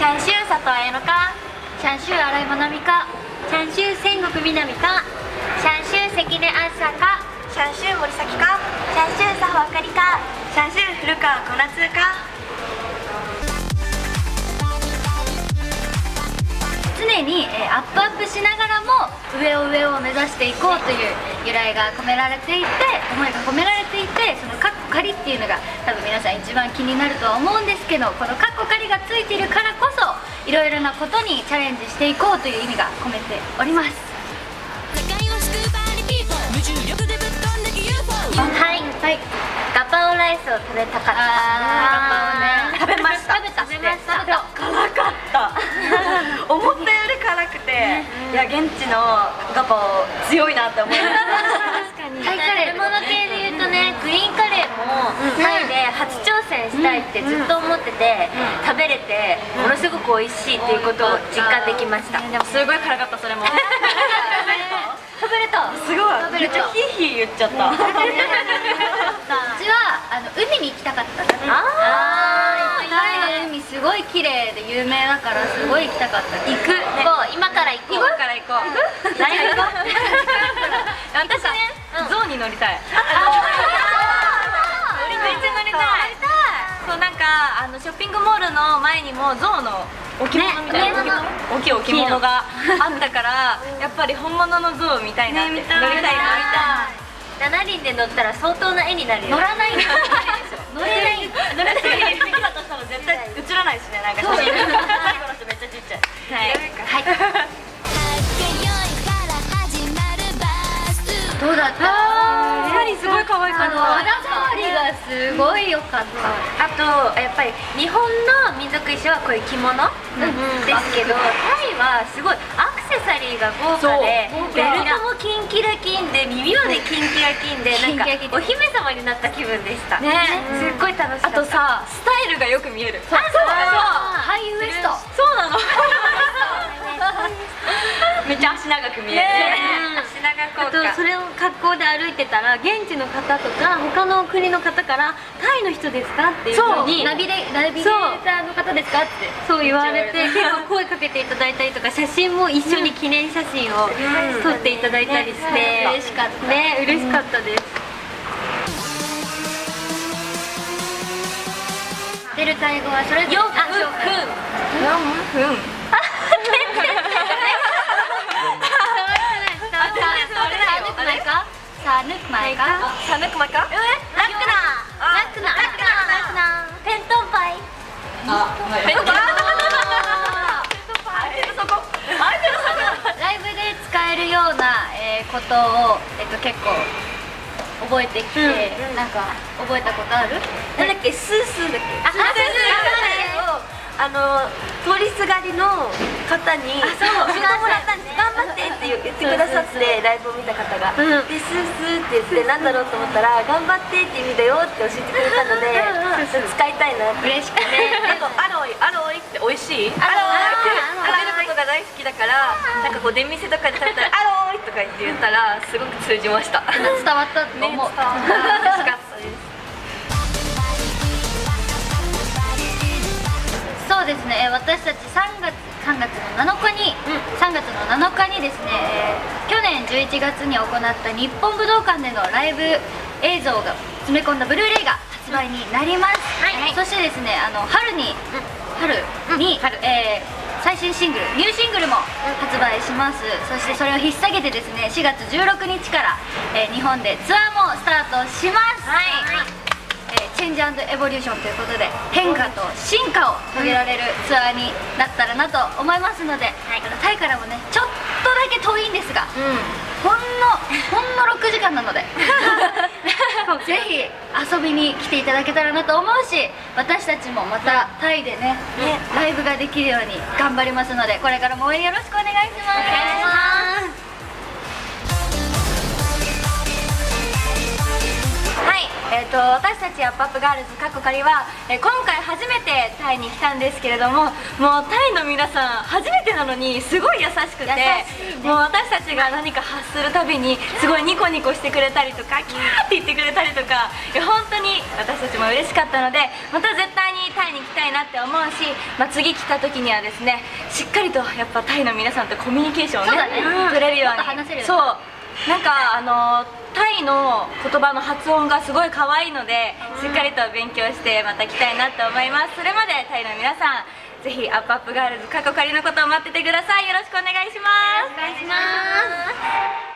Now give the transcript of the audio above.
シャンシュー佐藤彩乃かシャンシュー新井まなみか。シャンシュー戦国みなみか。シャンシュー関根あずさか。シャンシュー森崎か。シャンシュー佐穂あかりか。シャンシュー古川小夏か常に、えーアップアップしながらも上を上を目指していこうという由来が込められていて思いが込められていてそのカッコ仮っていうのが多分皆さん一番気になるとは思うんですけどこのカッコ仮がついているからこそいろいろなことにチャレンジしていこうという意味が込めております。はいはいライスを食べたかったね食べました。食べた。食べました。辛かった。思ったより辛くて、いや現地のガパオ強いなって思いました確かにタイカレー。食べ物系で言うとね、グリーンカレーもタイで初挑戦したいってずっと思ってて、食べれてものすごく美味しいっていうことを実感できました、でもすごい辛かったそれも。食べれた。すごい。めっちゃヒーヒー言っちゃった。うちはあの海に行きたかった。なあータイの海すごい綺麗で有名だからすごい行きたかった。行く。行こう。今から行こう。今から行こう。ライブ行こ 私ね、ゾウに乗りたい。うめっちゃ乗りたい。そう。なんかあのショッピングモールの前にもゾウの置物みたいな、ね。大きい置物があったから やっぱり本物のゾウみたいなって、乗りたい乗りたい。7人で乗ったら相当な絵になるよ。乗らない。ん だ乗れない乗れない好きだとしたら絶対映らないしね。なんか写真最後の人めっちゃちっちゃいはいはいはっけよいどうだった？やはりすごい可愛かった？肌触りがすごい良かったあとやっぱり日本の民族衣装はこういう着物、ですけどタイはすごいアリーが豪華でベルトもキンキラキンで耳までキンキラキンでなんかお姫様になった気分でした。ね。すっごい楽しかった。あとさスタイルがよく見える。そう。ハイウエスト。そうなの。めっちゃ足長く見える、とそれを格好で歩いてたら現地の方とか他の国の方から「タイの人ですか?」っていうふうにナビレナビゲーターの方ですかってそう言われて結構声かけていただいたりとか写真も一緒に記念写真を撮っていただいたりして嬉しかった。ね嬉しかったです。出るタイ語はそれぞれ4あ分。4分 さあぬくまいかさぬくまかラックナ。ラックナ。ラックナ。ラックナ。ペントンパイ。ペントライブで使えるような、えーことを、えっと、結構覚えてきて、なんか覚えたことある？なんだっけ？スースーだっけ？あスースー。をあの通りすがりの方にもらったんです頑張ってって言ってくださってライブを見た方が、でスースーって言ってなんだろうと思ったら頑張ってって意味だよって教えてくれたので使いたいなって。嬉しくね、あとアロイアロイって美味しい？アロイ。食べることが大好きだからなんかこう出店とかで食べたらアロイとか言って言ったらすごく通じました。ね伝わったと思う、伝わったそうですね、えー私たち3月 ,3 月の7日に、3月の7日にですね、えー去年11月に行った日本武道館でのライブ映像が詰め込んだブルーレイが発売になります、はい。そしてですねあの春に、春に、えー最新シングルニューシングルも発売します、そしてそれを引っ提げてですね4月16日から、えー日本でツアーもスタートします。はい。えーチェンジエボリューションということで変化と進化を遂げられるツアーになったらなと思いますので、あのタイからもねちょっとだけ遠いんですが、ほんのほんの6時間なので ぜひ遊びに来ていただけたらなと思うし私たちもまたタイでね。ライブができるように頑張りますのでこれからも応援よろしくお願いします。お願いします。はい、えー、と私たちアップアップガールズかっこかりは、えー今回初めてタイに来たんですけれどももうタイの皆さん初めてなのにすごい優しくてもう私たちが何か発するたびにすごいニコニコしてくれたりとかキャーって言ってくれたりとか本当に私たちも嬉しかったのでまた絶対ににタイに来たいなって思うし、まあ、次来た時にはですねしっかりとやっぱタイの皆さんとコミュニケーションをねそうだね。取れるように。そうなんかあのタイの言葉の発音がすごい可愛いのでしっかりと勉強してまた来たいなと思います。それまでタイの皆さんぜひアップアップガールズ過去仮のことを待っててください。よろしくお願いします。お願いします。